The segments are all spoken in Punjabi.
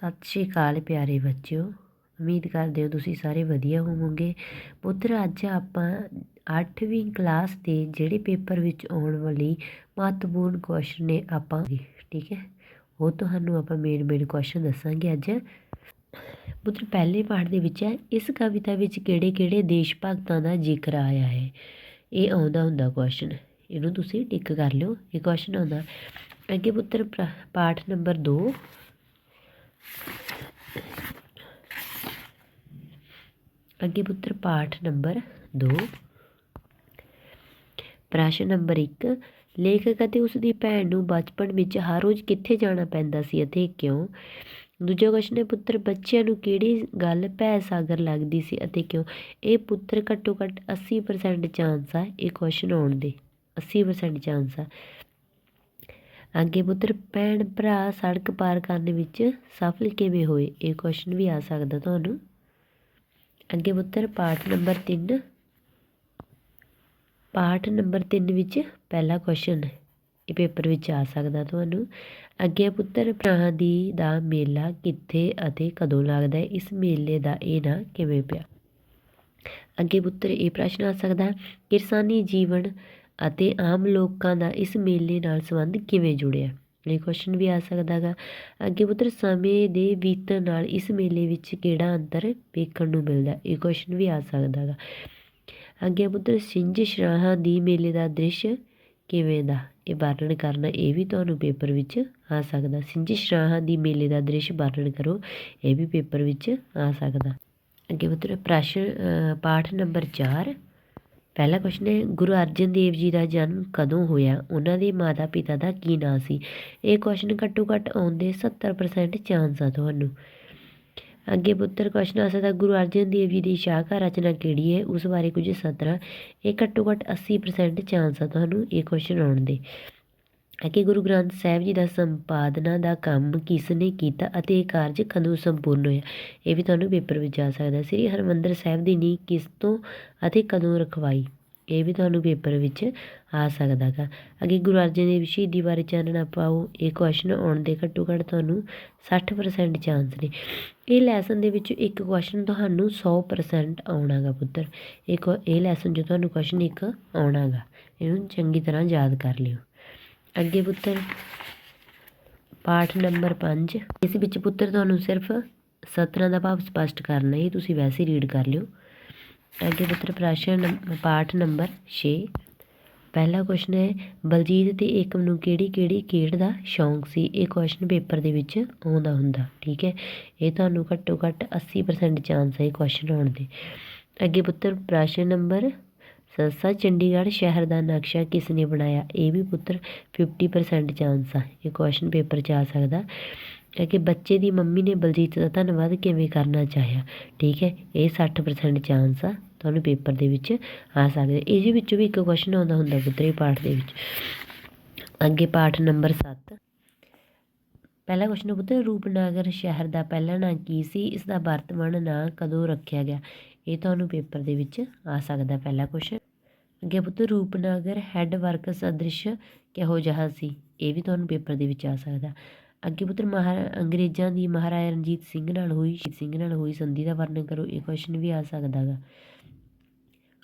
ਸਤਿ ਸ਼੍ਰੀ ਅਕਾਲ ਪਿਆਰੇ ਬੱਚਿਓ। ਉਮੀਦ ਕਰਦੇ ਹਾਂ ਤੁਸੀਂ ਸਾਰੇ ਵਧੀਆ ਹੋਵੋਗੇ। ਪੁੱਤਰ, ਅੱਜ ਆਪਾਂ 8ਵੀਂ ਕਲਾਸ ਦੇ ਜਿਹੜੇ ਪੇਪਰ ਵਿੱਚ ਆਉਣ ਵਾਲੀ ਮਹੱਤਵਪੂਰਨ ਕੁਐਸਚਨ ਨੇ ਆਪਾਂ ਠੀਕ ਹੈ? ਉਹ ਤੁਹਾਨੂੰ ਆਪਾਂ ਮੇਨ ਮੇਨ ਕੁਐਸਚਨ ਦੱਸਾਂਗੇ ਅੱਜ। ਪੁੱਤਰ, ਪਹਿਲੇ ਪਾਠ ਦੇ ਵਿੱਚ ਹੈ, ਇਸ ਕਵਿਤਾ ਵਿੱਚ ਕਿਹੜੇ ਕਿਹੜੇ ਦੇਸ਼ ਭਗਤਾਂ ਦਾ ਜ਼ਿਕਰ ਆਇਆ ਹੈ? ਇਹ ਆਉਂਦਾ ਹੁੰਦਾ ਕੁਐਸਚਨ ਇਹਨੂੰ ਤੁਸੀਂ ਟਿਕ ਕਰ ਲਿਓ। ਇਹ ਕੁਐਸਚਨ ਆਉਂਦਾ, ਅੱਗੇ ਪੁੱਤਰ, ਪ੍ਰ- ਪਾਠ ਨੰਬਰ 2 ਅੱਗੇ ਪੁੱਤਰ ਪਾਠ ਨੰਬਰ 2 ਪ੍ਰਸ਼ਨ ਨੰਬਰ 1 ਲੇਖਕ ਅਤੇ ਉਸ ਦੀ ਭੈਣ ਨੂੰ ਬਚਪਨ ਵਿੱਚ ਹਰ ਰੋਜ਼ ਕਿੱਥੇ ਜਾਣਾ ਪੈਂਦਾ ਸੀ ਅਤੇ ਕਿਉਂ? ਦੂਜਾ ਕੁਐਸਚਨ ਹੈ, ਪੁੱਤਰ ਬੱਚਿਆਂ ਨੂੰ ਕਿਹੜੀ ਗੱਲ ਭੈ ਸਾਗਰ ਲੱਗਦੀ ਸੀ ਅਤੇ ਕਿਉਂ? ਇਹ ਪੁੱਤਰ ਘੱਟੋ ਘੱਟ 80% ਚਾਂਸ ਆ, ਇਹ ਕੁਐਸਚਨ ਆਉਣ ਦੇ। 80% ਚਾਂਸ ਆ। ਅੱਗੇ ਪੁੱਤਰ ਭੈਣ ਭਰਾ ਸੜਕ ਪਾਰ ਕਰਨ ਵਿੱਚ ਸਫਲ ਕਿਵੇਂ ਹੋਏ? ਇਹ ਕੁਐਸਚਨ ਵੀ ਆ ਸਕਦਾ ਤੁਹਾਨੂੰ। ਅੱਗੇ ਪੁੱਤਰ ਪਾਠ ਨੰਬਰ 3 ਪਾਠ ਨੰਬਰ 3 ਵਿੱਚ ਪਹਿਲਾ ਕੁਐਸਚਨ ਇਹ ਪੇਪਰ ਵਿੱਚ ਆ ਸਕਦਾ ਤੁਹਾਨੂੰ। ਅੱਗੇ ਪੁੱਤਰ ਭਰਾ ਦੀ ਦਾ ਮੇਲਾ ਕਿੱਥੇ ਅਤੇ ਕਦੋਂ ਲੱਗਦਾ ਹੈ? ਇਸ ਮੇਲੇ ਦਾ ਇਹ ਨਾਂ ਕਿਵੇਂ ਪਿਆ? ਅੱਗੇ ਪੁੱਤਰ ਇਹ ਪ੍ਰਸ਼ਨ ਆ ਸਕਦਾ ਹੈ, ਕਿਰਸਾਨੀ ਜੀਵਨ ਅਤੇ ਆਮ ਲੋਕਾਂ ਦਾ ਇਸ ਮੇਲੇ ਨਾਲ ਸੰਬੰਧ ਕਿਵੇਂ ਜੁੜਿਆ? ਇਹ ਕੁਐਸਚਨ ਵੀ ਆ ਸਕਦਾ ਗਾ। ਅੱਗੇ ਪੁੱਤਰ, ਸਮੇਂ ਦੇ ਬੀਤਣ ਨਾਲ ਇਸ ਮੇਲੇ ਵਿੱਚ ਕਿਹੜਾ ਅੰਤਰ ਵੇਖਣ ਨੂੰ ਮਿਲਦਾ? ਇਹ ਕੁਐਸਚਨ ਵੀ ਆ ਸਕਦਾ ਗਾ। ਅੱਗੇ ਪੁੱਤਰ, ਸਿੰਜ ਸ਼ਰਾਹਾਂ ਦੀ ਮੇਲੇ ਦਾ ਦ੍ਰਿਸ਼ ਕਿਵੇਂ ਦਾ? ਇਹ ਵਰਣਨ ਕਰਨਾ ਇਹ ਵੀ ਤੁਹਾਨੂੰ ਪੇਪਰ ਵਿੱਚ ਆ ਸਕਦਾ। ਸਿੰਜ ਸ਼ਰਾਹਾਂ ਦੀ ਮੇਲੇ ਦਾ ਦ੍ਰਿਸ਼ ਵਰਣਨ ਕਰੋ, ਇਹ ਵੀ ਪੇਪਰ ਵਿੱਚ ਆ ਸਕਦਾ। ਅੱਗੇ ਪੁੱਤਰ, ਪ੍ਰਸ਼ਨ ਪਾਠ ਨੰਬਰ 4 ਪਹਿਲਾ ਕੁਐਸਚਨ ਹੈ, ਗੁਰੂ ਅਰਜਨ ਦੇਵ ਜੀ ਦਾ ਜਨਮ ਕਦੋਂ ਹੋਇਆ? ਉਹਨਾਂ ਦੇ ਮਾਤਾ ਪਿਤਾ ਦਾ ਕੀ ਨਾਂ ਸੀ? ਇਹ ਕੁਐਸਚਨ ਘੱਟੋ ਘੱਟ ਆਉਂਦੇ 70% ਚਾਂਸ ਆ ਤੁਹਾਨੂੰ। ਅੱਗੇ ਪੁੱਤਰ ਕੁਐਸਚਨ ਆ ਸਕਦਾ, ਗੁਰੂ ਅਰਜਨ ਦੇਵ ਜੀ ਦੀ ਸ਼ਾਖਾ ਰਚਨਾ ਕਿਹੜੀ ਹੈ? ਉਸ ਬਾਰੇ ਕੁਝ ਸਤਰਾਂ। ਇਹ ਘੱਟੋ ਘੱਟ 80% ਚਾਂਸ ਆ ਤੁਹਾਨੂੰ ਇਹ ਕੁਐਸਚਨ ਆਉਣ ਦੇ। ਅੱਗੇ ਗੁਰੂ ਗ੍ਰੰਥ ਸਾਹਿਬ ਜੀ ਦਾ ਸੰਪਾਦਨਾ ਦਾ ਕੰਮ ਕਿਸ ਨੇ ਕੀਤਾ ਅਤੇ ਇਹ ਕਾਰਜ ਕਦੋਂ ਸੰਪੂਰਨ ਹੋਇਆ? ਇਹ ਵੀ ਤੁਹਾਨੂੰ ਪੇਪਰ ਵਿੱਚ ਆ ਸਕਦਾ। ਸ੍ਰੀ ਹਰਮੰਦਰ ਸਾਹਿਬ ਦੀ ਨੀਂਹ ਕਿਸ ਤੋਂ ਅਤੇ ਕਦੋਂ ਰਖਵਾਈ? ਇਹ ਵੀ ਤੁਹਾਨੂੰ ਪੇਪਰ ਵਿੱਚ ਆ ਸਕਦਾ ਗਾ ਅੱਗੇ ਗੁਰੂ ਅਰਜਨ ਦੇਵ ਸ਼ਹੀਦੀ ਬਾਰੇ ਚਾਨਣਾ ਪਾਓ ਇਹ ਕੁਐਸਚਨ ਆਉਣ ਦੇ ਘੱਟੋ ਘੱਟ ਤੁਹਾਨੂੰ 60% ਚਾਂਸ ਨੇ। ਇਹ ਲੈਸਨ ਦੇ ਵਿੱਚ ਇੱਕ ਕੁਐਸਚਨ ਤੁਹਾਨੂੰ 100% ਆਉਣਾ ਗਾ ਪੁੱਤਰ। ਇੱਕ ਇਹ ਲੈਸਨ ਜੋ ਤੁਹਾਨੂੰ ਕੁਐਸਚਨ ਇੱਕ ਆਉਣਾ ਗਾ ਇਹਨੂੰ ਚੰਗੀ ਤਰ੍ਹਾਂ ਯਾਦ ਕਰ ਲਿਓ। ਅੱਗੇ ਪੁੱਤਰ, ਪਾਠ ਨੰਬਰ 5 ਇਸ ਵਿੱਚ ਪੁੱਤਰ, ਤੁਹਾਨੂੰ ਸਿਰਫ ਸਤਰਾਂ ਦਾ ਭਾਵ ਸਪਸ਼ਟ ਕਰਨਾ ਹੈ, ਤੁਸੀਂ ਵੈਸੇ ਰੀਡ ਕਰ ਲਿਓ। ਅੱਗੇ ਪੁੱਤਰ, ਪ੍ਰਸ਼ਨ ਨੰਬ- ਪਾਠ ਨੰਬਰ 6 ਪਹਿਲਾ ਕੁਐਸਚਨ ਹੈ, ਬਲਜੀਤ ਤੇ ਏਕਮ ਨੂੰ ਕਿਹੜੀ ਕਿਹੜੀ ਖੇਡ ਦਾ ਸ਼ੌਂਕ ਸੀ? ਇਹ ਕੁਐਸਚਨ ਪੇਪਰ ਦੇ ਵਿੱਚ ਆਉਂਦਾ ਹੁੰਦਾ, ਠੀਕ ਹੈ? ਇਹ ਤੁਹਾਨੂੰ ਘੱਟੋ ਘੱਟ 80% ਚਾਂਸ ਹੈ ਇਹ ਕੁਐਸਚਨ ਆਉਣ ਦੇ। ਅੱਗੇ ਪੁੱਤਰ, ਪ੍ਰਸ਼ਨ ਨੰਬਰ ਸੱਸਾ ਚੰਡੀਗੜ੍ਹ ਸ਼ਹਿਰ ਦਾ ਨਕਸ਼ਾ ਕਿਸ ਨੇ ਬਣਾਇਆ? ਇਹ ਵੀ ਪੁੱਤਰ 50% ਚਾਂਸ ਆ। ਇਹ ਕੁਐਸਚਨ ਪੇਪਰ 'ਚ ਆ ਸਕਦਾ। ਹੈ ਕਿ ਬੱਚੇ ਦੀ ਮੰਮੀ ਨੇ ਬਲਜੀਤ ਦਾ ਧੰਨਵਾਦ ਕਿਵੇਂ ਕਰਨਾ ਚਾਹਿਆ? ਠੀਕ ਹੈ, ਇਹ 60% ਚਾਂਸ ਆ। ਤੁਹਾਨੂੰ ਪੇਪਰ ਦੇ ਵਿੱਚ ਆ ਸਕਦੇ। ਇਹਦੇ ਵਿੱਚੋਂ ਵੀ ਇੱਕ ਕੁਐਸਚਨ ਆਉਂਦਾ ਹੁੰਦਾ ਪੁੱਤਰੀ ਪਾਠ ਦੇ ਵਿੱਚ। ਅੱਗੇ ਪਾਠ ਨੰਬਰ 7 ਪਹਿਲਾ ਕੁਐਸਚਨ ਪੁੱਤਰ, ਰੂਪਨਗਰ ਸ਼ਹਿਰ ਦਾ ਪਹਿਲਾ ਨਾਂ ਕੀ ਸੀ? ਇਸ ਦਾ ਵਰਤਮਾਨ ਨਾਂ ਕਦੋਂ ਰੱਖਿਆ ਗਿਆ? ਇਹ ਤੁਹਾਨੂੰ ਪੇਪਰ ਦੇ ਵਿੱਚ ਆ ਸਕਦਾ ਪਹਿਲਾ ਕੁਐਸਚਨ ਅੱਗੇ ਪੁੱਤਰ ਰੂਪਨਗਰ ਹੈੱਡ ਵਰਕਸ ਅਦ੍ਰਿਸ਼ ਕਿਹੋ ਜਿਹਾ ਸੀ? ਇਹ ਵੀ ਤੁਹਾਨੂੰ ਪੇਪਰ ਦੇ ਵਿੱਚ ਆ ਸਕਦਾ ਅੱਗੇ ਪੁੱਤਰ ਮਹਾਰਾ ਅੰਗਰੇਜ਼ਾਂ ਦੀ ਮਹਾਰਾਜਾ ਰਣਜੀਤ ਸਿੰਘ ਨਾਲ ਹੋਈ ਸ਼ਹੀਦ ਸਿੰਘ ਨਾਲ ਹੋਈ ਸੰਧੀ ਦਾ ਵਰਣਨ ਕਰੋ, ਇਹ ਕੁਐਸਚਨ ਵੀ ਆ ਸਕਦਾ ਗਾ।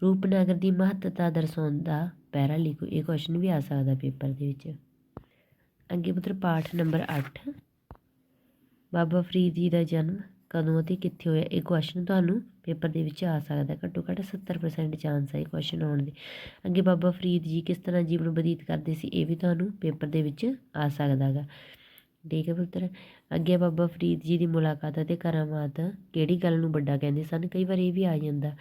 ਰੂਪਨਗਰ ਦੀ ਮਹੱਤਤਾ ਦਰਸਾਉਂਦਾ ਪੈਰਾ ਲਿਖੋ, ਇਹ ਕੁਐਸਚਨ ਵੀ ਆ ਸਕਦਾ ਪੇਪਰ ਦੇ ਵਿੱਚ। ਅੱਗੇ ਪੁੱਤਰ ਪਾਠ ਨੰਬਰ 8 ਬਾਬਾ ਫਰੀਦ ਜੀ ਦਾ ਜਨਮ ਕਦੋਂ ਅਤੇ ਕਿੱਥੇ ਹੋਇਆ, ਇਹ ਕੁਐਸਚਨ ਤੁਹਾਨੂੰ ਪੇਪਰ ਦੇ ਵਿੱਚ ਆ ਸਕਦਾ ਘੱਟੋ ਘੱਟ 70% ਚਾਂਸ ਹੈ ਇਹ ਕੁਐਸਚਨ ਆਉਣ ਦੇ। ਅੱਗੇ ਬਾਬਾ ਫਰੀਦ ਜੀ ਕਿਸ ਤਰ੍ਹਾਂ ਜੀਵਨ ਬਤੀਤ ਕਰਦੇ ਸੀ, ਇਹ ਵੀ ਤੁਹਾਨੂੰ ਪੇਪਰ ਦੇ ਵਿੱਚ ਆ ਸਕਦਾ ਗਾ ਠੀਕ ਹੈ ਪੁੱਤਰ। ਅੱਗੇ ਬਾਬਾ ਫਰੀਦ ਜੀ ਦੀ ਮੁਲਾਕਾਤ ਅਤੇ ਕਰਾਮਾਤ ਕਿਹੜੀ ਗੱਲ ਨੂੰ ਵੱਡਾ ਕਹਿੰਦੇ ਸਨ? ਕਈ ਵਾਰ ਇਹ ਵੀ ਆ ਜਾਂਦਾ।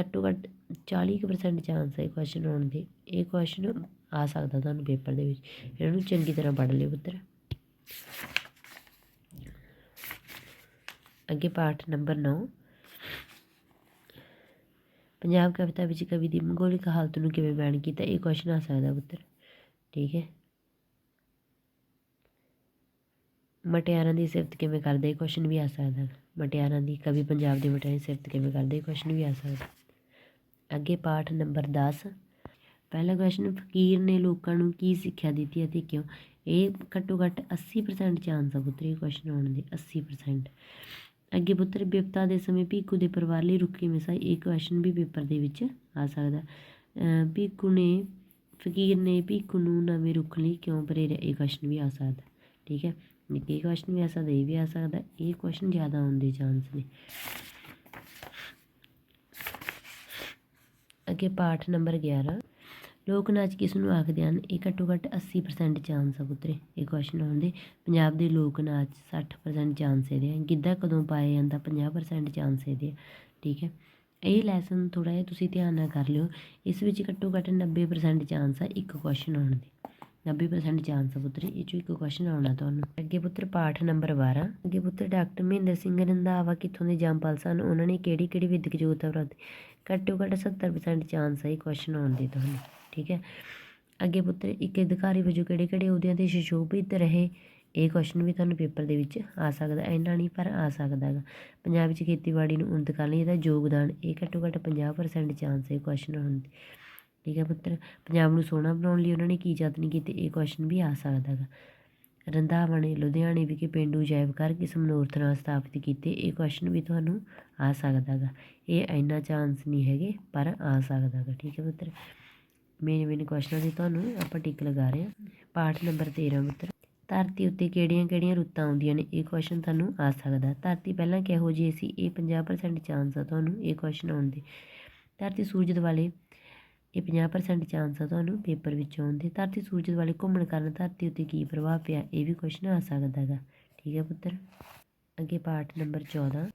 ਘੱਟੋ ਘੱਟ 40% ਚਾਂਸ ਹੈ ਕੁਐਸਚਨ ਆਉਣ ਦੇ। ਇਹ ਕੁਐਸਚਨ ਆ ਸਕਦਾ ਤੁਹਾਨੂੰ ਪੇਪਰ ਦੇ ਵਿੱਚ। ਇਹਨਾਂ ਨੂੰ ਚੰਗੀ ਤਰ੍ਹਾਂ ਪੜ੍ਹ ਲਿਓ ਪੁੱਤਰ। ਅੱਗੇ ਪਾਠ ਨੰਬਰ 9 ਪੰਜਾਬ ਕਵਿਤਾ ਵਿੱਚ ਕਵੀ ਦੀ ਭੂਗੋਲਿਕ ਹਾਲਤ ਨੂੰ ਕਿਵੇਂ ਬਿਆਨ ਕੀਤਾ, ਇਹ ਕੁਐਸਚਨ ਆ ਸਕਦਾ ਪੁੱਤਰ। ਠੀਕ ਹੈ। ਮਟਿਆਰਾਂ ਦੀ ਸਿਫਤ ਕਿਵੇਂ ਕਰਦੇ, ਇਹ ਕੁਐਸਚਨ ਵੀ ਆ ਸਕਦਾ। ਮਟਿਆਰਾਂ ਦੀ ਕਵੀ ਪੰਜਾਬ ਦੇ ਮਟਿਆਰਾਂ ਦੀ ਸਿਫਤ ਕਿਵੇਂ ਕਰਦੇ, ਇਹ ਕੁਐਸਚਨ ਵੀ ਆ ਸਕਦਾ। ਅੱਗੇ ਪਾਠ ਨੰਬਰ 10 ਪਹਿਲਾ ਕੁਐਸਚਨ ਫਕੀਰ ਨੇ ਲੋਕਾਂ ਨੂੰ ਕੀ ਸਿੱਖਿਆ ਦਿੱਤੀ ਅਤੇ ਕਿਉਂ? ਇਹ ਘੱਟੋ ਘੱਟ 80% ਚਾਂਸ ਆ ਪੁੱਤਰ, ਇਹ ਕੁਐਸਚਨ ਆਉਣ ਦੇ 80% ਅੱਗੇ ਪੁੱਤਰ ਬਿਪਤਾ ਦੇ ਸਮੇਂ ਭੀਖੂ ਦੇ ਪਰਿਵਾਰ ਲਈ ਰੁੱਖ ਕਿਵੇਂ ਇਹ ਕੁਐਸਚਨ ਵੀ ਪੇਪਰ ਦੇ ਵਿੱਚ ਆ ਸਕਦਾ। ਅਹ ਭੀਖੂ ਨੇ, ਫਕੀਰ ਨੇ ਭੀਖੂ ਨੂੰ ਨਵੇਂ ਰੁੱਖ ਲਈ ਕਿਉਂ ਪ੍ਰੇਰਿਆ ਇਹ ਕੁਐਸਚਨ ਵੀ ਆ ਸਕਦਾ, ਠੀਕ ਹੈ? ਇਹ ਕੁਐਸਚਨ ਵੀ ਆ ਸਕਦਾ, ਇਹ ਵੀ ਆ ਸਕਦਾ, ਇਹ ਕੁਐਸਚਨ ਜ਼ਿਆਦਾ ਆਉਣ ਦੇ ਚਾਂਸ ਨੇ। ਅੱਗੇ ਪਾਠ ਨੰਬਰ 11 ਲੋਕ ਨਾਚ ਕਿਸ ਨੂੰ ਆਖਦੇ ਹਨ? ਇਹ ਘੱਟੋ ਘੱਟ 80% ਚਾਂਸ ਆ ਪੁੱਤਰੇ, ਇਹ ਕੁਐਸਚਨ ਆਉਣ ਦੇ। ਪੰਜਾਬ ਦੇ ਲੋਕ ਨਾਚ 60% ਚਾਂਸ ਇਹਦੇ ਆ। ਗਿੱਧਾ ਕਦੋਂ ਪਾਇਆ ਜਾਂਦਾ? 50% ਚਾਂਸ ਇਹਦੇ ਆ। ਠੀਕ ਹੈ? ਇਹ ਲੈਸਨ ਥੋੜਾ ਜਿਹਾ ਤੁਸੀਂ ਧਿਆਨ ਨਾਲ ਕਰ ਲਿਓ। ਇਸ ਵਿੱਚ ਘੱਟੋ ਘੱਟ 90% ਚਾਂਸ ਆ ਇੱਕ ਕੁਐਸਚਨ ਆਉਣ ਦੇ। 90% ਚਾਂਸ ਆ ਪੁੱਤਰ, ਇਹ ਚੋਂ ਇੱਕ ਕੁਐਸਚਨ ਆਉਣਾ ਤੁਹਾਨੂੰ। ਅੱਗੇ ਪੁੱਤਰ ਪਾਠ ਨੰਬਰ 12 ਅੱਗੇ ਪੁੱਤਰ ਡਾਕਟਰ ਮਹਿੰਦਰ ਸਿੰਘ ਰੰਧਾਵਾ ਕਿੱਥੋਂ ਦੇ ਜੰਮਪਲ ਸਨ? ਉਹਨਾਂ ਨੇ ਕਿਹੜੀ ਕਿਹੜੀ ਵਿਦਿਅਕ ਯੋਗਤਾ ਪ੍ਰਾਪਤ? ਘੱਟੋ ਘੱਟ 70% ਚਾਂਸ ਆ ਇਹ ਕੁਐਸਚਨ ਆਉਣ ਦੇ ਤੁਹਾਨੂੰ। ਠੀਕ ਹੈ। ਅੱਗੇ ਪੁੱਤਰ, ਇੱਕ ਅਧਿਕਾਰੀ ਵਜੋਂ ਕਿਹੜੇ ਕਿਹੜੇ ਅਹੁਦਿਆਂ ਤੇ ਸੁਸ਼ੋਭਿਤ ਰਹੇ? ਇਹ ਕੁਐਸਚਨ ਵੀ ਤੁਹਾਨੂੰ ਪੇਪਰ ਦੇ ਵਿੱਚ ਆ ਸਕਦਾ, ਇੰਨਾ ਨਹੀਂ ਪਰ ਆ ਸਕਦਾ ਹੈਗਾ। ਪੰਜਾਬ ਵਿੱਚ ਖੇਤੀਬਾੜੀ ਨੂੰ ਉન્નਤ ਕਰਨ ਲਈ ਇਹਦਾ ਯੋਗਦਾਨ, ਇਹ ਘੱਟੋ ਘੱਟ 50% ਚਾਂਸ ਹੈ ਕੁਐਸਚਨ ਹੋਣ ਦੀ। ਠੀਕ ਹੈ ਪੁੱਤਰ, ਪੰਜਾਬ ਨੂੰ ਸੋਹਣਾ ਬਣਾਉਣ ਲਈ ਉਹਨਾਂ ਨੇ ਕੀ ਯਤਨ ਕੀਤੇ? ਇਹ ਕੁਐਸਚਨ ਵੀ ਆ ਸਕਦਾ ਹੈਗਾ। ਰੰਧਾਵਣੇ, ਲੁਧਿਆਣੇ ਵਿਖੇ ਪੇਂਡੂ ਜੈਵ ਘਰ ਕਿਸ ਮਨੋਰਥ ਨਾਲ ਸਥਾਪਿਤ ਕੀਤੇ, ਇਹ ਕੁਐਸਚਨ ਵੀ ਤੁਹਾਨੂੰ ਆ ਸਕਦਾ ਹੈਗਾ। ਇਹ ਇੰਨਾ ਚਾਂਸ ਨਹੀਂ ਹੈਗੇ, ਪਰ ਆ ਸਕਦਾ ਹੈਗਾ। ਠੀਕ ਹੈ ਪੁੱਤਰ। ਮੇਨ ਮੇਨ ਕੁਐਸਚਨਾਂ ਦੀ ਤੁਹਾਨੂੰ ਆਪਾਂ ਟਿਕ ਲਗਾ ਰਹੇ ਹਾਂ। ਪਾਠ ਨੰਬਰ 13 ਪੁੱਤਰ ਧਰਤੀ ਉੱਤੇ ਕਿਹੜੀਆਂ ਕਿਹੜੀਆਂ ਰੁੱਤਾਂ ਆਉਂਦੀਆਂ ਨੇ? ਇਹ ਕੁਐਸਚਨ ਤੁਹਾਨੂੰ ਆ ਸਕਦਾ। ਧਰਤੀ ਪਹਿਲਾਂ ਕਿਹੋ ਜਿਹੀ ਸੀ? ਇਹ 50% ਚਾਂਸ ਆ ਤੁਹਾਨੂੰ ਇਹ ਕੁਐਸਚਨ ਆਉਣ ਦੇ। ਧਰਤੀ ਸੂਰਜ ਦੁਆਲੇ ਇਹ 50% ਚਾਂਸ ਆ ਤੁਹਾਨੂੰ ਪੇਪਰ ਵਿੱਚ ਆਉਣ ਦੇ। ਧਰਤੀ ਸੂਰਜ ਦੁਆਲੇ ਘੁੰਮਣ ਕਾਰਨ ਧਰਤੀ ਉੱਤੇ ਕੀ ਪ੍ਰਭਾਵ ਪਿਆ? ਇਹ ਵੀ ਕੁਐਸਚਨ ਆ ਸਕਦਾ ਹੈਗਾ ਠੀਕ ਹੈ, ਪੁੱਤਰ? ਅੱਗੇ ਪਾਠ ਨੰਬਰ 14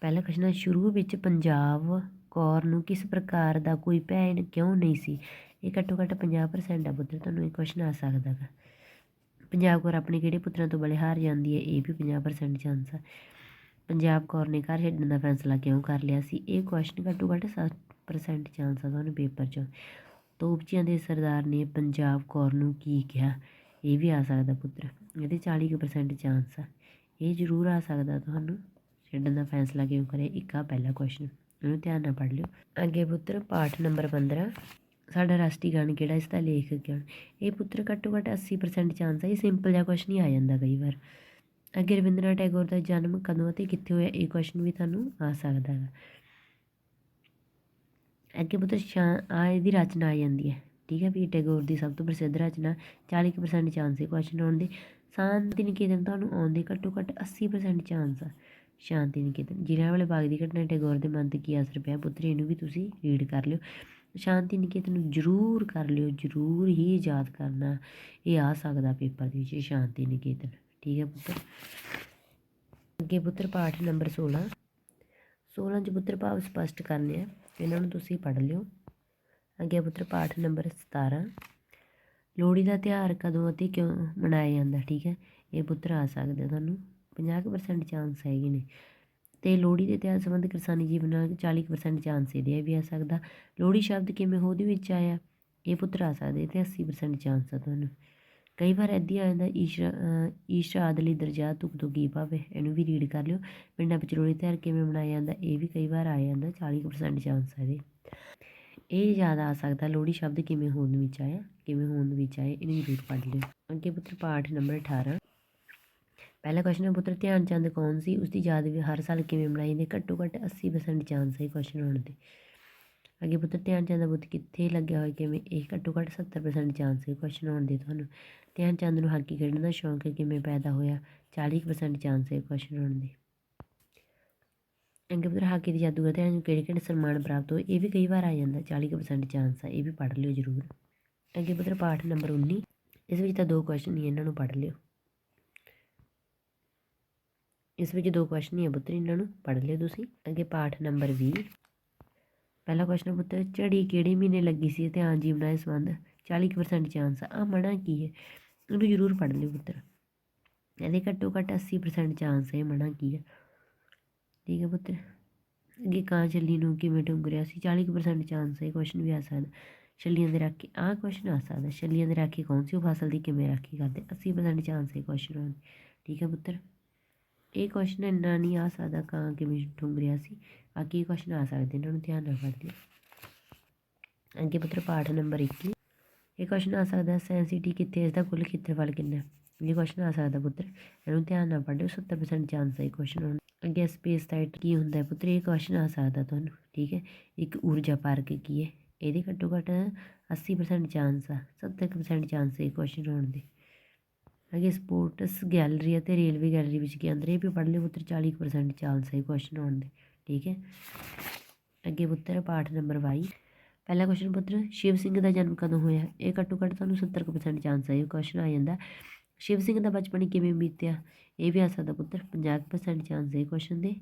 ਪਹਿਲਾ ਕੁਐਸਚਨ ਸ਼ੁਰੂ ਵਿੱਚ ਪੰਜਾਬ ਕੌਰ ਨੂੰ ਕਿਸ ਪ੍ਰਕਾਰ ਦਾ ਕੋਈ ਭੈਣ ਕਿਉਂ ਨਹੀਂ ਸੀ? ਇਹ ਘੱਟੋ ਘੱਟ 50% ਆ ਪੁੱਤਰ ਤੁਹਾਨੂੰ ਇਹ ਕੁਐਸਚਨ ਆ ਸਕਦਾ ਹੈਗਾ ਪੰਜਾਬ ਕੌਰ ਆਪਣੇ ਕਿਹੜੇ ਪੁੱਤਰਾਂ ਤੋਂ ਬਲੇ ਹਾਰ ਜਾਂਦੀ ਹੈ? ਇਹ ਵੀ 50% ਚਾਂਸ ਆ। ਪੰਜਾਬ ਕੌਰ ਨੇ ਘਰ ਛੱਡਣ ਦਾ ਫੈਸਲਾ ਕਿਉਂ ਕਰ ਲਿਆ ਸੀ? ਇਹ ਕੁਐਸਚਨ ਘੱਟੋ ਘੱਟ 60% ਚਾਂਸ ਆ ਤੁਹਾਨੂੰ ਪੇਪਰ 'ਚ। ਤੋਪਚੀਆਂ ਦੇ ਸਰਦਾਰ ਨੇ ਪੰਜਾਬ ਕੌਰ ਨੂੰ ਕੀ ਕਿਹਾ? ਇਹ ਵੀ ਆ ਸਕਦਾ ਪੁੱਤਰ। ਇਹਦੇ 40% ਚਾਂਸ ਆ। ਇਹ ਜ਼ਰੂਰ ਆ ਸਕਦਾ ਤੁਹਾਨੂੰ ਛੱਡਣ ਦਾ ਫੈਸਲਾ ਕਿਉਂ ਕਰੇ? ਇੱਕ ਆ ਪਹਿਲਾ ਕੁਐਸਚਨ ਇਹਨੂੰ ਧਿਆਨ ਨਾਲ ਪੜ੍ਹ ਲਿਓ। ਅੱਗੇ ਪੁੱਤਰ, ਪਾਠ ਨੰਬਰ 15 ਸਾਡਾ ਰਾਸ਼ਟਰੀ ਗਾਣ ਕਿਹੜਾ, ਇਸ ਦਾ ਲੇਖਕ ਕੌਣ? ਇਹ ਪੁੱਤਰ ਘੱਟੋ ਘੱਟ 80% ਚਾਂਸ ਹੈ ਇਹ ਸਿੰਪਲ ਜਿਹਾ ਕੁਐਸਚਨ ਹੀ ਆ ਜਾਂਦਾ ਕਈ ਵਾਰ। ਅੱਗੇ ਰਵਿੰਦਰਨਾਥ ਟੈਗੋਰ ਦਾ ਜਨਮ ਕਦੋਂ ਅਤੇ ਕਿੱਥੇ ਹੋਇਆ, ਇਹ ਕੁਐਸਚਨ ਵੀ ਤੁਹਾਨੂੰ ਆ ਸਕਦਾ ਹੈ ਅੱਗੇ ਪੁੱਤਰ ਸ਼ਾਂ, ਆ ਇਹਦੀ ਰਚਨਾ ਆ ਜਾਂਦੀ ਹੈ, ਠੀਕ ਹੈ ਵੀ ਟੈਗੋਰ ਦੀ ਸਭ ਤੋਂ ਪ੍ਰਸਿੱਧ ਰਚਨਾ 40% ਚਾਂਸ ਹੈ ਕੁਐਸਚਨ ਆਉਣ ਦੇ। ਸ਼ਾਂਤੀ ਨਿਕੇਤਨ ਤੁਹਾਨੂੰ ਆਉਣ ਦੇ ਘੱਟੋ ਘੱਟ 80% ਚਾਂਸ ਆ, ਸ਼ਾਂਤੀ ਨਿਕੇਤਨ। ਜਿਲ੍ਹਿਆਂ ਵਾਲੇ ਬਾਗ ਦੀ ਘਟਨਾ ਟੈਗੋਰ ਦੇ ਮਨ ਤੇ ਕੀ ਅਸਰ ਪਿਆ, ਪੁੱਤਰ ਇਹਨੂੰ ਵੀ ਤੁਸੀਂ ਰੀਡ ਕਰ ਲਿਓ। ਸ਼ਾਂਤੀ ਨਿਕੇਤਨ ਨੂੰ ਜ਼ਰੂਰ ਕਰ ਲਿਓ, ਜ਼ਰੂਰ ਹੀ ਯਾਦ ਕਰਨਾ। ਇਹ ਆ ਸਕਦਾ ਪੇਪਰ ਦੇ ਵਿੱਚ ਸ਼ਾਂਤੀ ਨਿਕੇਤਨ ਠੀਕ ਹੈ ਪੁੱਤਰ? ਅੱਗੇ ਪੁੱਤਰ ਪਾਠ ਨੰਬਰ 16 16 ਚ ਪੁੱਤਰ ਭਾਵ ਸਪਸ਼ਟ ਕਰਨੇ ਆ। ਇਹਨਾਂ ਨੂੰ ਤੁਸੀਂ ਪੜ੍ਹ ਲਿਓ। ਅੱਗੇ ਪੁੱਤਰ ਪਾਠ ਨੰਬਰ 17 ਲੋਹੜੀ ਦਾ ਤਿਉਹਾਰ ਕਦੋਂ ਅਤੇ ਕਿਉਂ ਮਨਾਇਆ ਜਾਂਦਾ? ਠੀਕ ਹੈ। ਇਹ ਪੁੱਤਰ ਆ ਸਕਦੇ ਤੁਹਾਨੂੰ। 50% ਚਾਂਸ ਹੈਗੇ ਨੇ। ਤੇ ਲੋਹੜੀ ਦੇ ਤਿਉਹਾਰ ਸੰਬੰਧ ਕਿਰਸਾਨੀ ਜੀਵਨ ਨਾਲ 40% ਚਾਂਸ ਇਹਦੇ ਵੀ ਆ ਸਕਦਾ। ਲੋਹੜੀ ਸ਼ਬਦ ਕਿਵੇਂ ਉਹਦੇ ਵਿੱਚ ਆਇਆ? ਇਹ ਪੁੱਤਰ ਆ ਸਕਦੇ ਤੇ 80% ਚਾਂਸ ਆ ਤੁਹਾਨੂੰ। ਕਈ ਵਾਰ ਇੱਦਾਂ ਆ ਜਾਂਦਾ, ਈਸ਼ਰਾ ਈਸ਼ਰਾ ਆਦਲੀ ਦਰਜਾ ਤੁਕ ਤੋਂ ਕੀ ਭਾਵੇਂ, ਇਹਨੂੰ ਵੀ ਰੀਡ ਕਰ ਲਿਓ। ਪਿੰਡਾਂ ਵਿੱਚ ਲੋਹੜੀ ਤਿਉਹਾਰ ਕਿਵੇਂ ਮਨਾਇਆ ਜਾਂਦਾ, ਇਹ ਵੀ ਕਈ ਵਾਰ ਆ ਜਾਂਦਾ 40% ਚਾਂਸ ਆ ਇਹਦੇ। ਇਹ ਜ਼ਿਆਦਾ ਆ ਸਕਦਾ, ਲੋਹੜੀ ਸ਼ਬਦ ਕਿਵੇਂ ਹੋਂਦ ਵਿੱਚ ਆਇਆ, ਕਿਵੇਂ ਹੋਂਦ ਵਿੱਚ ਆਏ ਇਹਨੂੰ ਜ਼ਰੂਰ ਪੜ੍ਹ ਲਿਓ। ਅੱਗੇ ਪੁੱਤਰ ਪਾਠ ਨੰਬਰ 18 ਪਹਿਲਾ ਕੁਐਸਚਨ ਹੈ, ਪੁੱਤਰ, ਧਿਆਨ ਚੰਦ ਕੌਣ ਸੀ? ਉਸ ਦੀ ਯਾਦ ਵੀ ਹਰ ਸਾਲ ਕਿਵੇਂ ਮਨਾਈ ਜਾਂਦੀ? ਘੱਟੋ ਘੱਟ 80% ਚਾਂਸ ਹੈ ਕੁਐਸਚਨ ਹੋਣ ਦੇ। ਅੱਗੇ ਪੁੱਤਰ, ਧਿਆਨ ਚੰਦ ਦਾ ਬੁੱਤ ਕਿੱਥੇ ਲੱਗਿਆ ਹੋਇਆ, ਕਿਵੇਂ? ਇਹ ਘੱਟੋ ਘੱਟ 70% ਚਾਂਸ ਹੈ ਕੁਐਸਚਨ ਆਉਣ ਦੇ ਤੁਹਾਨੂੰ। ਧਿਆਨ ਚੰਦ ਨੂੰ ਹਾਕੀ ਖੇਡਣ ਦਾ ਸ਼ੌਂਕ ਕਿਵੇਂ ਪੈਦਾ ਹੋਇਆ? 40% ਚਾਂਸ ਹੈ ਕੁਐਸਚਨ ਹੋਣ ਦੇ। ਅੱਗੇ ਪੁੱਤਰ, ਹਾਕੀ ਦੇ ਜਾਦੂਗਰ ਧਿਆਨ ਨੂੰ ਕਿਹੜੇ ਕਿਹੜੇ ਸਨਮਾਨ ਪ੍ਰਾਪਤ ਹੋਏ? ਇਹ ਵੀ ਕਈ ਵਾਰ ਆ ਜਾਂਦਾ 40% ਚਾਂਸ ਆ, ਇਹ ਵੀ ਪੜ੍ਹ ਲਿਓ ਜ਼ਰੂਰ। ਅੱਗੇ ਪੁੱਤਰ, ਪਾਠ ਨੰਬਰ 19 ਇਸ ਵਿੱਚ ਤਾਂ ਦੋ ਕੁਐਸਚਨ ਹੀ ਇਹਨਾਂ ਨੂੰ ਪੜ੍ਹ ਲਿਓ। ਇਸ ਵਿੱਚ ਦੋ ਕੁਐਸਚਨ ਹੀ ਆ ਪੁੱਤਰ ਇਹਨਾਂ ਨੂੰ, ਪੜ੍ਹ ਲਿਓ ਤੁਸੀਂ। ਅੱਗੇ ਪਾਠ ਨੰਬਰ 20 ਪਹਿਲਾ ਕੁਐਸਚਨ ਪੁੱਤਰ, ਝੜੀ ਕਿਹੜੇ ਮਹੀਨੇ ਲੱਗੀ ਸੀ ਧਿਆਨ ਜੀਵਨਾ ਨਾਲ ਸੰਬੰਧ? 40% ਚਾਂਸ ਆ। ਆਹ ਮਣਾ ਕੀ ਹੈ? ਇਹਨੂੰ ਜ਼ਰੂਰ ਪੜ੍ਹ ਲਿਓ ਪੁੱਤਰ। ਇਹਦੇ ਘੱਟੋ ਘੱਟ 80% ਚਾਂਸ ਹੈ ਇਹ ਮਣਾ ਕੀ ਹੈ? ਠੀਕ ਹੈ ਪੁੱਤਰ। ਅੱਗੇ ਕਾਂ ਚੱਲੀ ਨੂੰ ਕਿਵੇਂ ਟੁੰਗਰਿਆ ਸੀ? 40% ਚਾਂਸ ਹੈ ਕੁਐਸਚਨ ਵੀ ਆ ਸਕਦਾ। ਛੱਲੀਆਂ ਦੇ ਰਾਖੀ, ਆਹ ਕੁਐਸਚਨ ਆ ਸਕਦਾ। ਛੱਲੀਆਂ ਦੇ ਰਾਖੀ ਕੌਣ ਸੀ? ਉਹ ਫਸਲ ਦੀ ਕਿਵੇਂ ਰਾਖੀ ਕਰਦੇ? 80% ਚਾਂਸ ਹੈ ਕੁਐਸਚਨ ਆਉਣ ਦੇ। ਠੀਕ ਹੈ ਪੁੱਤਰ। ਇਹ ਕੁਐਸਚਨ ਇੰਨਾ ਨਹੀਂ ਆ ਸਕਦਾ ਕਾਂ ਕਿਵੇਂ ਟੁੰਗਰਿਆ ਸੀ। ਬਾਕੀ ਇਹ ਕੁਐਸਚਨ ਆ ਸਕਦੇ ਇਹਨਾਂ ਨੂੰ ਧਿਆਨ ਨਾਲ ਪੜ੍ਹ ਲਿਓ ਅੱਗੇ ਪੁੱਤਰ, ਪਾਠ ਨੰਬਰ 21 ਇਹ ਕੁਐਸਚਨ ਆ ਸਕਦਾ ਸਾਇੰਸ ਕਿੱਥੇ ਹੈ ਇਸ ਦਾ ਕੁੱਲ ਖੇਤਰਫਲ ਕਿੰਨਾ ਹੈ? ਇਹ ਕੁਐਸਚਨ ਆ ਸਕਦਾ ਪੁੱਤਰ, ਇਹਨੂੰ ਧਿਆਨ ਨਾਲ ਪੜ੍ਹਿਓ 70% ਚਾਂਸ ਹੈ ਇਹ ਕੁਐਸਚਨ ਅੱਗੇ ਸਪੇਸ ਟਾਈਟ ਕੀ ਹੁੰਦਾ ਹੈ ਪੁੱਤਰ? ਇਹ ਕੁਐਸਚਨ ਆ ਸਕਦਾ ਤੁਹਾਨੂੰ, ਠੀਕ ਹੈ? ਇੱਕ ਊਰਜਾ ਪਾਰਕ ਕੀ ਹੈ? ਇਹਦੇ ਘੱਟੋ ਘੱਟ 80% ਚਾਂਸ ਆ 70% ਚਾਂਸ ਇਹ ਕੁਐਸਚਨ ਹੋਣ ਦੇ। ਅੱਗੇ ਸਪੋਰਟਸ ਗੈਲਰੀ ਅਤੇ ਰੇਲਵੇ ਗੈਲਰੀ ਵਿੱਚ ਕੀ ਅੰਦਰ ਇਹ ਵੀ ਪੜ੍ਹ ਲਿਓ ਪੁੱਤਰ 40% ਚਾਂਸ ਹੈ ਕੁਐਸਚਨ ਆਉਣ ਦੇ, ਠੀਕ ਹੈ? ਅੱਗੇ ਪੁੱਤਰ ਪਾਠ ਨੰਬਰ 22 ਪਹਿਲਾ ਕੁਐਸਚਨ ਪੁੱਤਰ, ਸ਼ਿਵ ਸਿੰਘ ਦਾ ਜਨਮ ਕਦੋਂ ਹੋਇਆ? ਇਹ ਘੱਟੋ ਘੱਟ ਤੁਹਾਨੂੰ 70% ਚਾਂਸ ਹੈ, ਇਹ ਕੁਐਸਚਨ ਆ ਜਾਂਦਾ। ਸ਼ਿਵ ਸਿੰਘ ਦਾ ਬਚਪਨ ਕਿਵੇਂ ਬੀਤਿਆ? ਇਹ ਵੀ ਆ ਸਕਦਾ ਪੁੱਤਰ 50% ਚਾਂਸ ਹੈ ਇਹ ਕੁਐਸਚਨ ਦੇ।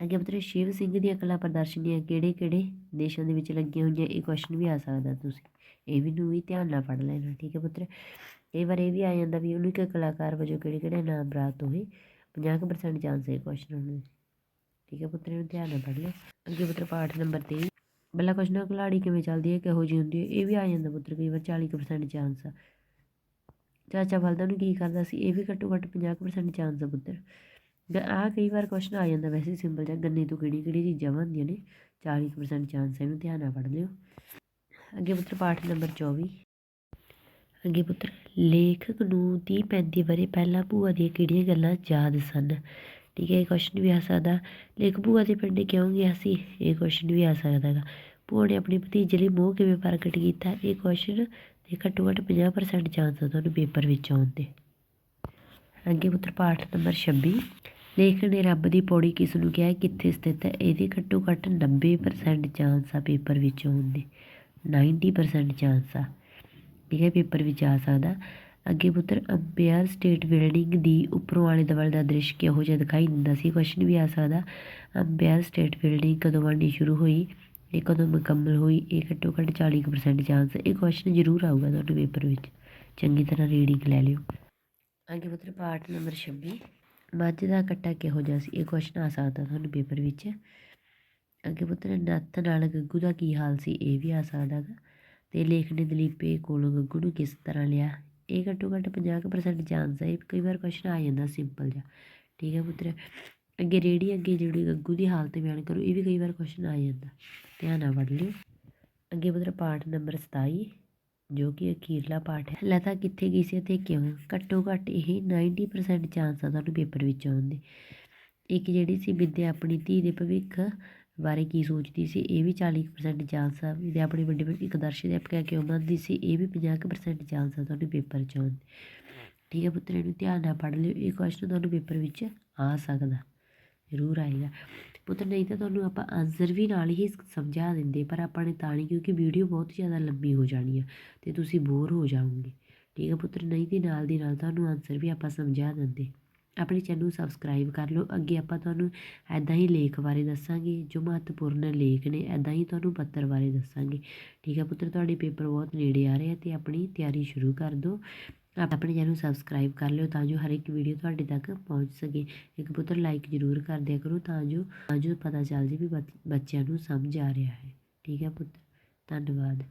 ਅੱਗੇ ਪੁੱਤਰ, ਸ਼ਿਵ ਸਿੰਘ ਦੀਆਂ ਕਲਾ ਪ੍ਰਦਰਸ਼ਨੀਆਂ ਕਿਹੜੇ ਕਿਹੜੇ ਦੇਸ਼ਾਂ ਦੇ ਵਿੱਚ ਲੱਗੀਆਂ ਹੋਈਆਂ? ਇਹ ਕੁਐਸਚਨ ਵੀ ਆ ਸਕਦਾ ਤੁਸੀਂ, ਇਹ ਵੀ ਨੂੰ ਵੀ ਧਿਆਨ ਨਾਲ ਪੜ੍ਹ ਲੈਣਾ, ਠੀਕ ਹੈ ਪੁੱਤਰ? ਕਈ ਵਾਰ ਇਹ ਵੀ ਆ ਜਾਂਦਾ ਵੀ ਉਹਨੂੰ ਇੱਕ ਕਲਾਕਾਰ ਵਜੋਂ ਕਿਹੜੇ ਕਿਹੜੇ ਨਾਮ ਪ੍ਰਾਪਤ ਹੋਏ 50% ਚਾਂਸ ਹੈ ਕੁਐਸਚਨ ਆਉਣ ਠੀਕ ਹੈ ਪੁੱਤਰ ਇਹਨੂੰ ਧਿਆਨ ਨਾਲ ਪੜ੍ਹ ਲਿਓ। ਅੱਗੇ ਪੁੱਤਰ ਪਾਠ ਨੰਬਰ 23 ਪਹਿਲਾ ਕੁਐਸਚਨ ਕੁਲਾੜੀ ਕਿਵੇਂ ਚੱਲਦੀ ਹੈ, ਕਿਹੋ ਜਿਹੀ ਹੁੰਦੀ ਹੈ? ਇਹ ਵੀ ਆ ਜਾਂਦਾ ਪੁੱਤਰ, ਕਈ ਵਾਰ 40% ਚਾਂਸ ਆ। ਚਾਚਾ ਬਲਦਾ ਨੂੰ ਕੀ ਕਰਦਾ ਸੀ? ਇਹ ਵੀ ਘੱਟੋ ਘੱਟ 50% ਚਾਂਸ ਆ ਪੁੱਤਰ। ਆ ਕਈ ਵਾਰ ਕੁਐਸਚਨ ਆ ਜਾਂਦਾ ਵੈਸੇ ਸਿੰਪਲ ਜਿਹਾ, ਗੰਨੇ ਤੋਂ ਕਿਹੜੀ ਕਿਹੜੀ ਚੀਜ਼ਾਂ ਬਣਦੀਆਂ ਨੇ? 40% ਚਾਂਸ ਇਹਨੂੰ ਧਿਆਨ ਨਾਲ ਪੜ੍ਹ ਲਿਓ। ਅੱਗੇ ਪੁੱਤਰ ਪਾਠ ਨੰਬਰ 24 ਅੱਗੇ ਪੁੱਤਰ, ਲੇਖਕ ਨੂੰ 30 35 ਵਰੇ ਪਹਿਲਾਂ ਭੂਆ ਦੀਆਂ ਕਿਹੜੀਆਂ ਗੱਲਾਂ ਯਾਦ ਸਨ? ਠੀਕ ਹੈ, ਇਹ ਕੁਐਸਚਨ ਵੀ ਆ ਸਕਦਾ। ਲੇਖ ਭੂਆ ਦੇ ਪਿੰਡ ਕਿਉਂ ਗਿਆ ਸੀ? ਇਹ ਕੁਐਸਚਨ ਵੀ ਆ ਸਕਦਾ ਹੈਗਾ ਭੂਆ ਨੇ ਆਪਣੀ ਭਤੀਜੇ ਲਈ ਮੋਹ ਕਿਵੇਂ ਪ੍ਰਗਟ ਕੀਤਾ? ਇਹ ਕੁਐਸਚਨ ਤੇ ਘੱਟੋ ਘੱਟ 50% ਚਾਂਸ ਆ ਤੁਹਾਨੂੰ ਪੇਪਰ ਵਿੱਚ ਆਉਣ ਦੇ। ਅੱਗੇ ਪੁੱਤਰ, ਪਾਠ ਨੰਬਰ 26 ਲੇਖਕ ਨੇ ਰੱਬ ਦੀ ਪੌੜੀ ਕਿਸ ਨੂੰ ਕਿਹਾ? ਕਿੱਥੇ ਸਥਿਤ ਹੈ? ਇਹਦੇ ਘੱਟੋ ਘੱਟ 90% ਚਾਂਸ ਆ ਪੇਪਰ ਵਿੱਚ ਆਉਣ ਦੇ। 90% ਚਾਂਸ ਆ। ਠੀਕ ਹੈ ਪੇਪਰ ਵਿੱਚ ਆ ਸਕਦਾ। ਅੱਗੇ ਪੁੱਤਰ, ਅੰਪੇਅਰ ਸਟੇਟ ਬਿਲਡਿੰਗ ਦੀ ਉੱਪਰੋਂ ਆਲੇ ਦੁਆਲੇ ਦਾ ਦ੍ਰਿਸ਼ ਕਿਹੋ ਜਿਹਾ ਦਿਖਾਈ ਦਿੰਦਾ ਸੀ ਕੁਐਸਚਨ ਵੀ ਆ ਸਕਦਾ। ਅੰਪੇਅਰ ਸਟੇਟ ਬਿਲਡਿੰਗ ਕਦੋਂ ਬਣਨੀ ਸ਼ੁਰੂ ਹੋਈ? ਇਹ ਕਦੋਂ ਮੁਕੰਮਲ ਹੋਈ? ਇਹ ਘੱਟੋ ਘੱਟ 40% ਚਾਂਸ ਇਹ ਕੁਐਸਚਨ ਜ਼ਰੂਰ ਆਊਗਾ ਤੁਹਾਡੇ ਪੇਪਰ ਵਿੱਚ। ਚੰਗੀ ਤਰ੍ਹਾਂ ਰੀਡਿੰਗ ਲੈ ਲਿਓ। ਅੱਗੇ ਪੁੱਤਰ ਪਾਰਟ ਨੰਬਰ 26 ਮੱਝ ਦਾ ਕੱਟਾ ਕਿਹੋ ਜਿਹਾ ਸੀ? ਇਹ ਕੁਐਸਚਨ ਆ ਸਕਦਾ ਤੁਹਾਨੂੰ ਪੇਪਰ ਵਿੱਚ। ਅੱਗੇ ਪੁੱਤਰ, ਨੱਥ ਨਾਲ ਗੱਗੂ ਦਾ ਕੀ ਹਾਲ ਸੀ? ਇਹ ਵੀ ਆ ਸਕਦਾ ਗਾ। ਤੇ ਲੇਖ ਨੇ ਦਲੀਪੇ ਕੋਲੋਂ ਗੱਗੂ ਨੂੰ ਕਿਸ ਤਰ੍ਹਾਂ ਲਿਆ? ਇਹ ਘੱਟੋ ਘੱਟ 50% ਚਾਂਸ ਹੈ ਇਹ ਕਈ ਵਾਰ ਕੁਐਸਚਨ ਆ ਜਾਂਦਾ ਸਿੰਪਲ ਜਿਹਾ। ਠੀਕ ਹੈ ਪੁੱਤਰ? ਅੱਗੇ ਰੇੜੀ ਅੱਗੇ ਜਿਹੜੀ ਗੱਗੂ ਦੀ ਹਾਲਤ ਬਿਆਨ ਕਰੋ, ਇਹ ਵੀ ਕਈ ਵਾਰ ਕੁਐਸਚਨ ਆ ਜਾਂਦਾ। ਧਿਆਨ ਨਾਲ ਪੜ੍ਹ ਲਿਓ। ਅੱਗੇ ਪੁੱਤਰ ਪਾਠ ਨੰਬਰ 27 ਜੋ ਕਿ ਅਖੀਰਲਾ ਪਾਠ ਹੈ। ਲਤਾ ਕਿੱਥੇ ਗਈ ਸੀ ਅਤੇ ਕਿਉਂ? ਘੱਟੋ ਘੱਟ ਇਹ 90% ਚਾਂਸ ਆ ਤੁਹਾਨੂੰ ਪੇਪਰ ਵਿੱਚ ਆਉਣ ਦੇ। ਇੱਕ ਜਿਹੜੀ ਸੀ ਵਿਦਿਆ, ਆਪਣੀ ਧੀ ਦੇ ਭਵਿੱਖ ਬਾਰੇ ਕੀ ਸੋਚਦੀ ਸੀ? ਇਹ ਵੀ 40% ਚਾਂਸ ਆ ਵਿਦਿਆ ਆਪਣੀ ਵੱਡੇ ਵੱਡੀ ਇੱਕ ਦਰਸ਼ ਅਧਿਆਪਕਾ ਕਿਉਂ ਮੰਨਦੀ ਸੀ, ਇਹ ਵੀ 50% ਚਾਂਸ ਆ ਤੁਹਾਨੂੰ ਪੇਪਰ 'ਚ। ਆਉਣ ਦੇ ਠੀਕ ਹੈ ਪੁੱਤਰ, ਇਹਨੂੰ ਧਿਆਨ ਨਾਲ ਪੜ੍ਹ ਲਿਓ। ਇਹ ਕੁਐਸਚਨ ਤੁਹਾਨੂੰ ਪੇਪਰ ਵਿੱਚ ਆ ਸਕਦਾ। ਜ਼ਰੂਰ ਆਏਗਾ। ਪੁੱਤਰ, ਨਹੀਂ ਤਾਂ ਤੁਹਾਨੂੰ ਆਪਾਂ ਆਨਸਰ ਵੀ ਨਾਲ ਹੀ ਸਮਝਾ ਦਿੰਦੇ, ਪਰ ਆਪਾਂ ਨੇ ਤਾਂ ਨਹੀਂ, ਕਿਉਂਕਿ ਵੀਡੀਓ ਬਹੁਤ ਜ਼ਿਆਦਾ ਲੰਬੀ ਹੋ ਜਾਣੀ ਆ ਤੇ ਤੁਸੀਂ ਬੋਰ ਹੋ ਜਾਓਗੇ। ਠੀਕ ਹੈ ਪੁੱਤਰ, ਨਹੀਂ ਤੇ ਨਾਲ ਦੀ ਨਾਲ ਤੁਹਾਨੂੰ ਆਨਸਰ ਵੀ ਆਪਾਂ ਸਮਝਾ ਦਿੰਦੇ। ਆਪਣੇ ਚੈਨਲ ਨੂੰ ਸਬਸਕ੍ਰਾਈਬ ਕਰ ਲਓ। ਅੱਗੇ ਆਪਾਂ ਤੁਹਾਨੂੰ ਐਦਾਂ ਹੀ ਲੇਖ ਬਾਰੇ ਦੱਸਾਂਗੇ, ਜੋ ਮਹੱਤਵਪੂਰਨ ਲੇਖ ਨੇ ਐਦਾਂ ਹੀ ਤੁਹਾਨੂੰ ਪੱਤਰ ਬਾਰੇ ਦੱਸਾਂਗੇ। ਠੀਕ ਹੈ ਪੁੱਤਰ, ਤੁਹਾਡੇ ਪੇਪਰ ਬਹੁਤ ਨੇੜੇ ਆ ਰਹੇ ਆ ਤੇ ਆਪਣੀ ਤਿਆਰੀ ਸ਼ੁਰੂ ਕਰ ਦਿਓ ਆਪਣੇ ਚੈਨਲ ਨੂੰ ਸਬਸਕ੍ਰਾਈਬ ਕਰ ਲਿਓ ਤਾਂ ਜੋ ਹਰ ਇੱਕ ਵੀਡੀਓ ਤੁਹਾਡੇ ਤੱਕ ਪਹੁੰਚ ਸਕੇ। ਇੱਕ ਪੁੱਤਰ ਲਾਈਕ ਜ਼ਰੂਰ ਕਰ ਦਿਆ ਕਰੋ ਤਾਂ ਜੋ ਤਾਂ ਜੋ ਪਤਾ ਚੱਲ ਜੇ ਵੀ ਬੱਚ- ਬੱਚਿਆਂ ਨੂੰ ਸਮਝ ਆ ਰਿਹਾ ਹੈ। ਠੀਕ ਹੈ ਪੁੱਤਰ, ਧੰਨਵਾਦ।